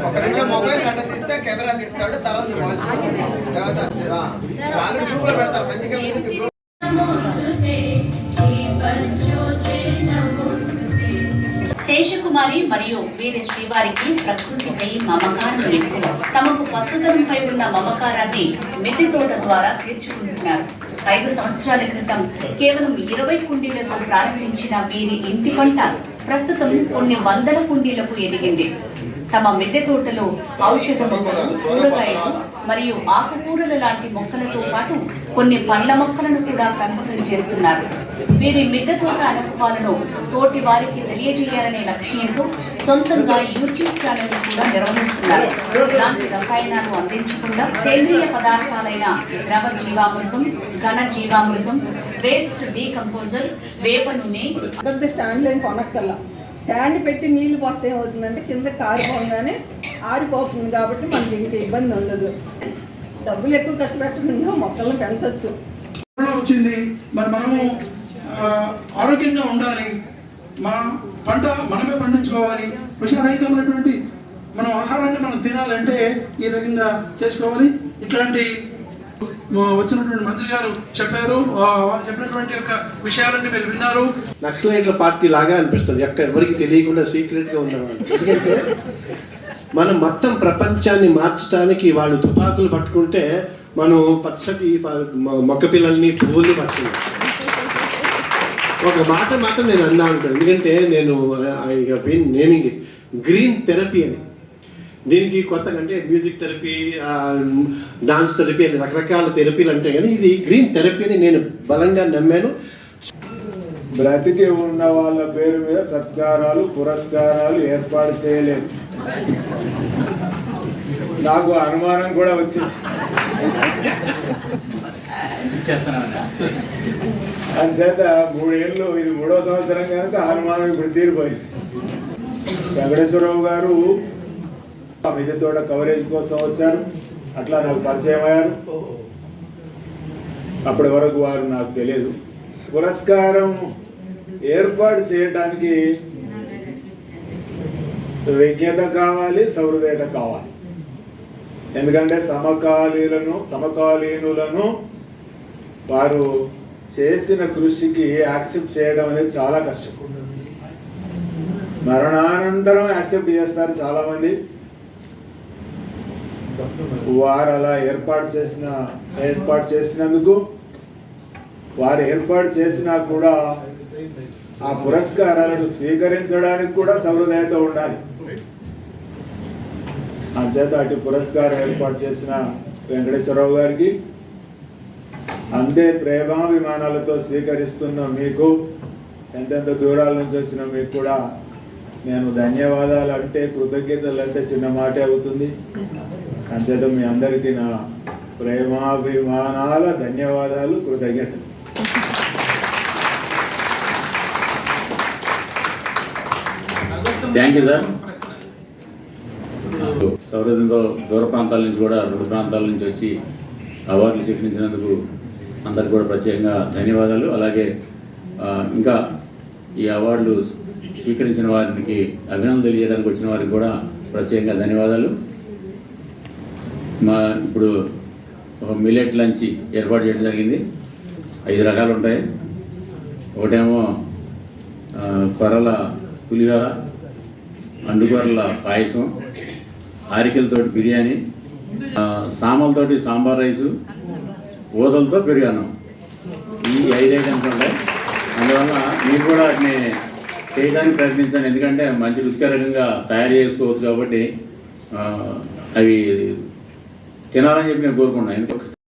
ఒక నిమిషం మొబైల్ గంట తీస్తే కెమెరా తీస్తాడు తర్వాత వాయిస్ తర్వాత వాళ్ళు గ్రూప్లో పెడతారు మంచిగా మ్యూజిక్ శేషకుమారి మరియు వీరి శ్రీవారికి ప్రకృతిపై మమకారం ఎక్కువ. తమకు పచ్చదనంపై ఉన్న మమకారాన్ని మిద్దె తోట ద్వారా తీర్చుకుంటున్నారు. ఐదు సంవత్సరాల క్రితం కేవలం ఇరవై కుండీలతో ప్రారంభించిన వీరి ఇంటి పంట ప్రస్తుతం కొన్ని వందల కుండీలకు ఎదిగింది. తమ మిద్దె తోటలో ఔషధ మొక్కలు కూరగాయలు మరియు ఆకుకూరల లాంటి మొక్కలతో పాటు కొన్ని పండ్ల మొక్కలను కూడా పెంపకం చేస్తున్నారు. వీరి మిద్దె తోట అనుభవాలను తోటి వారికి తెలియజేయాలనే లక్ష్యంతో సొంతంగా యూట్యూబ్ ఛానల్ కూడా నిర్వహిస్తున్నారు. ఎలాంటి రసాయనాలు అందించకుండా సేంద్రియ పదార్థాలైన ద్రవ జీవామృతం ఘన జీవామృతం వేస్ట్ డీకంపోజర్ వేప నూనె పెద్ద స్టాండ్ లేని కొనక్కల్లా స్టాండ్ పెట్టి నీళ్ళు పోస్తే ఏమవుతుందంటే కింద కారిపోగానే ఆరిపోతుంది కాబట్టి మనకి ఇంక ఇబ్బంది ఉండదు. డబ్బులు ఎక్కువ ఖర్చు పెట్టకుండా మొక్కలను పెంచవచ్చు కరోనా వచ్చింది. మరి మనము ఆరోగ్యంగా ఉండాలి. మన పంట మనమే పండించుకోవాలి. విషరహితమైనటువంటి మనం ఆహారాన్ని మనం తినాలంటే ఈ రకంగా చేసుకోవాలి. ఇట్లాంటి వచ్చినటువంటి మంత్రి గారు చెప్పారు. వాళ్ళు చెప్పినటువంటి యొక్క విషయాలన్నీ మీరు విన్నారు. నక్సలైట్ల పార్టీ లాగా అనిపిస్తుంది. ఎక్కడ ఎవరికి తెలియకుండా సీక్రెట్గా ఉన్నవాళ్ళు. ఎందుకంటే మనం మొత్తం ప్రపంచాన్ని మార్చడానికి వాళ్ళు తుపాకులు పట్టుకుంటే మనం పచ్చటి మొక్క పిల్లల్ని పువ్వుల్ని పట్టుకుంటాం. ఒక మాట మాత్రం నేను అన్నా ఉంటాను ఎందుకంటే నేను I been naming it green therapy అని. దీనికి కొత్తగా అంటే మ్యూజిక్ థెరపీ డాన్స్ థెరపీ అని రకరకాల థెరపీలు అంటే కానీ ఇది గ్రీన్ థెరపీ అని నేను బలంగా నమ్మాను. బ్రతికి ఉన్న వాళ్ళ పేరు మీద సత్కారాలు పురస్కారాలు ఏర్పాటు చేయలేదు. నాకు అనుమానం కూడా వచ్చింది. అందుచేత మూడేళ్ళు ఇది మూడో సంవత్సరం కనుక అనుమానం ఇప్పుడు తీరిపోయింది వెంకటేశ్వరరావు గారు మీద తోడ కవరేజ్ కోసం వచ్చారు. అట్లా నాకు పరిచయం అయ్యారు. అప్పటి వరకు వారు నాకు తెలియదు. పురస్కారం ఏర్పాటు చేయడానికి విజ్ఞత కావాలి సౌహృదయత కావాలి. ఎందుకంటే సమకాలీనులను సమకాలీనులను వారు చేసిన కృషికి యాక్సెప్ట్ చేయడం అనేది చాలా కష్టం. మరణానంతరం యాక్సెప్ట్ చేస్తారు చాలామంది. వారు అలా ఏర్పాటు చేసిన ఏర్పాటు చేసినందుకు వారు ఏర్పాటు చేసినా కూడా ఆ పురస్కారాలను స్వీకరించడానికి కూడా సహృదయత ఉండాలి. అంచేత అటు పురస్కారం ఏర్పాటు చేసిన వెంకటేశ్వరరావు గారికి అంతే ప్రేమాభిమానాలతో స్వీకరిస్తున్న మీకు ఎంతెంత దూరాల నుంచి వచ్చిన మీకు కూడా నేను ధన్యవాదాలు అంటే కృతజ్ఞతలు అంటే చిన్న మాటే అవుతుంది. అంచేత మీ అందరికీ నా ప్రేమాభిమానాల ధన్యవాదాలు కృతజ్ఞతలు. థ్యాంక్ యూ సార్ సౌహృదంతో దూర ప్రాంతాల నుంచి కూడా రెండు ప్రాంతాల నుంచి వచ్చి అవార్డులు స్వీకరించినందుకు అందరికి కూడా ప్రత్యేకంగా ధన్యవాదాలు. అలాగే ఇంకా ఈ అవార్డులు స్వీకరించిన వారికి అభినందనలు తెలియడానికి వచ్చిన వారికి కూడా ప్రత్యేకంగా ధన్యవాదాలు. మా ఇప్పుడు ఒక మిల్లెట్ లంచ్ ఏర్పాటు చేయడం జరిగింది. ఐదు రకాలు ఉంటాయి. ఒకటేమో కొర్రల పులిహోర అండుకొరల పాయసం ఆరికలతోటి బిర్యానీ సామలతోటి సాంబార్ రైసు ఊదలతో పెరుగన్నం ఈ ఐదు ఐటమ్స్ ఉంటాయి. అందువల్ల మీరు కూడా వాటిని చేయడానికి ప్రయత్నించాను ఎందుకంటే మంచి రుచికరంగా తయారు చేసుకోవచ్చు కాబట్టి అవి తినాలని చెప్పి నేను కోరుకున్నాను ఎందుకంటే